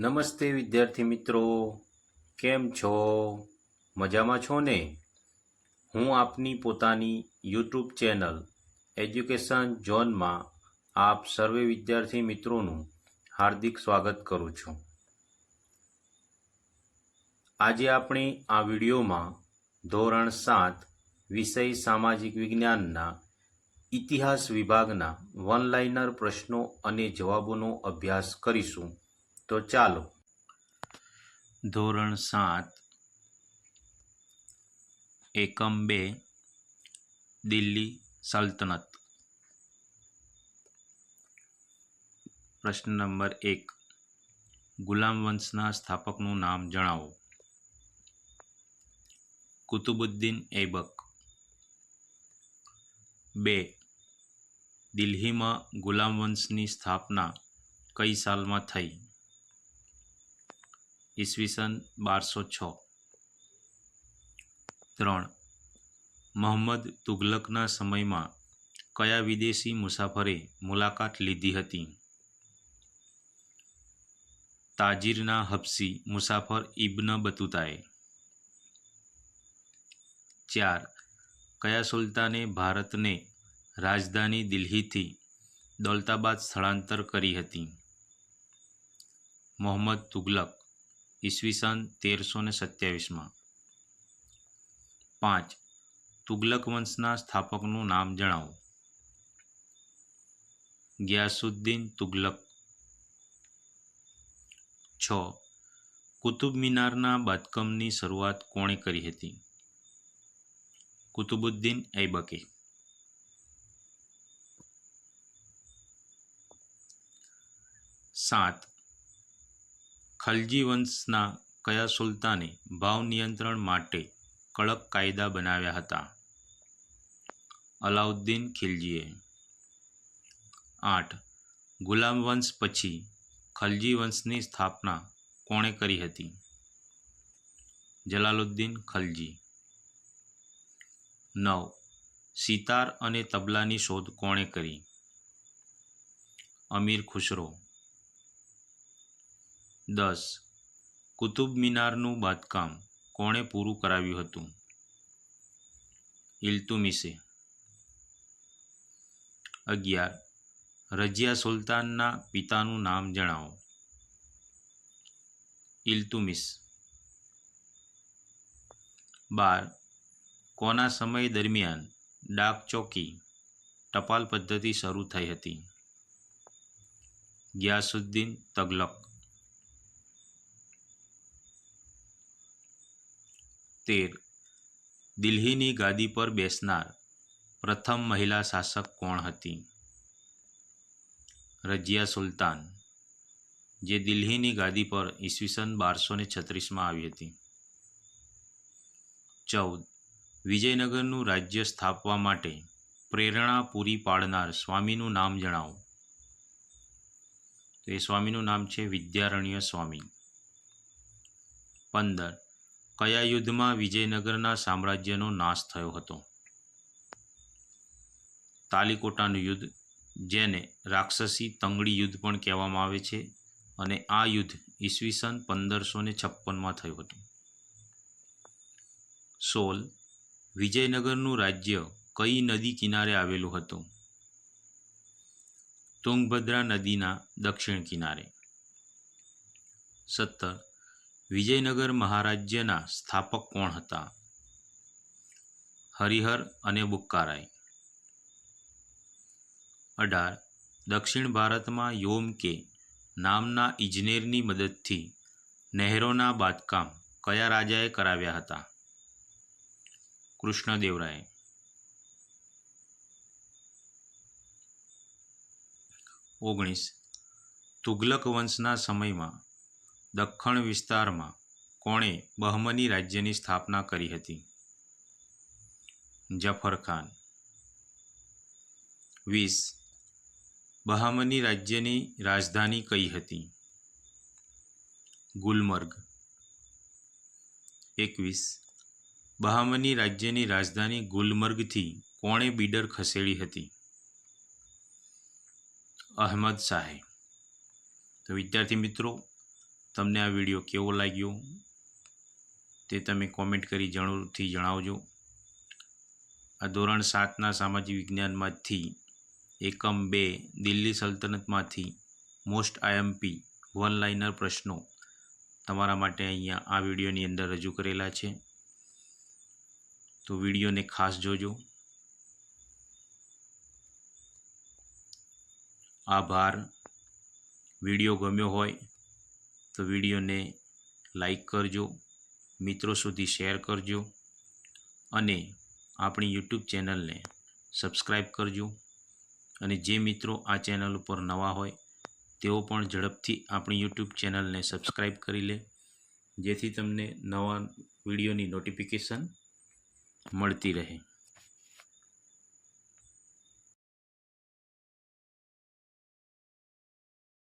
નમસ્તે વિદ્યાર્થી મિત્રો, કેમ છો? મજામાં છો ને? હું આપની પોતાની યુટ્યુબ ચેનલ એજ્યુકેશન ઝોનમાં આપ સર્વે વિદ્યાર્થી મિત્રોનું હાર્દિક સ્વાગત કરું છું. આજે આપણે આ વિડીયોમાં ધોરણ સાત વિષય સામાજિક વિજ્ઞાનના ઇતિહાસ વિભાગના વન લાઇનર પ્રશ્નો અને જવાબોનો અભ્યાસ કરીશું. તો ચાલો. ધોરણ સાત, એકમ બે, દિલ્હી સલ્તનત. પ્રશ્ન નંબર એક, ગુલામ વંશના સ્થાપકનું નામ જણાવો. કુતુબુદ્દીન એબક બે, દિલ્હીમાં ગુલામ વંશની સ્થાપના કઈ સાલમાં થઈ? ઈસવીસન બારસો છ. ત્રણ. મોહમ્મદ તુગલકના સમયમાં કયા વિદેશી મુસાફરે મુલાકાત લીધી હતી? તાજીરના હબસી મુસાફર ઇબ્ન બતુતાએ. ચાર. કયા સુલતાને ભારતને રાજધાની દિલ્હીથી દૌલતાબાદ સ્થળાંતર કરી હતી? મોહમ્મદ તુગલક. ઈસવીસન તેરસો ને સત્યાવીસમાં. પાંચ. તુગલક વંશના સ્થાપકનું નામ જણાવો. ગ્યાસુદ્દીન તુગલક. છ. કુતુબ મિનારના બાંધકામની શરૂઆત કોણે કરી હતી? કુતુબુદ્દીન ઐબકે. સાત. ખલજી વંશના કયા સુલતાને ભાવ નિયંત્રણ માટે કડક કાયદા બનાવ્યા હતા? અલાઉદ્દીન ખિલજીએ. આઠ. ગુલામ વંશ પછી ખલજી વંશની સ્થાપના કોણે કરી હતી? જલાલુદ્દીન ખલજી. નવ. સિતાર અને તબલાની શોધ કોણે કરી? અમીર ખુશરો દસ. કુતુબ મિનારનું બાંધકામ કોણે પૂરું કરાવ્યું હતું? ઇલ્તુમિસે. અગિયાર. રજિયા સુલતાનના પિતાનું નામ જણાવો. ઇલ્તુમિસ. બાર. કોના સમય દરમિયાન ડાક ચોકી ટપાલ પદ્ધતિ શરૂ થઈ હતી? ગિયાસુદ્દીન તગલક. તેર. દિલ્હીની ગાદી પર બેસનાર પ્રથમ મહિલા શાસક કોણ હતી? રજિયા સુલતાન, જે દિલ્હીની ગાદી પર ઈસવીસન બારસો ને છત્રીસમાં આવી હતી. ચૌદ. વિજયનગરનું રાજ્ય સ્થાપવા માટે પ્રેરણા પૂરી પાડનાર સ્વામીનું નામ જણાવો. તો એ સ્વામીનું નામ છે વિદ્યારણ્ય સ્વામી. પંદર. કયા યુદ્ધમાં વિજયનગરના સામ્રાજ્યનો નાશ થયો હતો? તાલીકોટાનું યુદ્ધ, જેને રાક્ષસી તંગડી યુદ્ધ પણ કહેવામાં આવે છે, અને આ યુદ્ધ ઈસવીસન પંદરસો ને છપ્પનમાં થયું હતું. સોલ, વિજયનગરનું રાજ્ય કઈ નદી કિનારે આવેલું હતું? તુંગભદ્રા નદીના દક્ષિણ કિનારે. સત્તર વિજયનગર મહારાજ્યના સ્થાપક કોણ હતા? હરિહર અને બુક્કારાય. અઢાર. દક્ષિણ ભારતમાં યોમ કે નામના ઇજનેરની મદદથી નહેરોના બાંધકામ કયા રાજાએ કરાવ્યા હતા? કૃષ્ણદેવરાય. ઓગણીસ. તુગલક વંશના સમયમાં દખ્ખણ વિસ્તારમાં કોણે બહમની રાજ્યની સ્થાપના કરી હતી? જફર ખાન. વીસ. બહામની રાજ્યની રાજધાની કઈ હતી? ગુલમર્ગ. એકવીસ. બહામની રાજ્યની રાજધાની ગુલમર્ગથી કોણે બીડર ખસેડી હતી? અહમદ શાહે. તો વિદ્યાર્થી મિત્રો તમને આ વીડિયો કેવો લાગ્યો તે તમે કોમેન્ટ કરી જરૂરથી જણાવજો. આ ધોરણ સાતના સામાજિક વિજ્ઞાનમાંથી એકમ બે દિલ્હી સલ્તનતમાંથી મોસ્ટ આઈએમપી વન લાઇનર પ્રશ્નો તમારા માટે અહીંયા આ વિડીયોની અંદર રજૂ કરેલા છે. તો વિડીયોને ખાસ જોજો. આભાર. વીડિયો ગમ્યો હોય તો વિડીયોને લાઈક કરજો, મિત્રો સુધી શેર કરજો અને આપણી યુટ્યુબ ચેનલને સબસ્ક્રાઈબ કરજો. અને જે મિત્રો આ ચેનલ ઉપર નવા હોય, તેઓ પણ ઝડપથી આપણી યુટ્યુબ ચેનલને સબસ્ક્રાઈબ કરી લે, જેથી તમને નવા વિડીયોની નોટિફિકેશન મળતી રહે.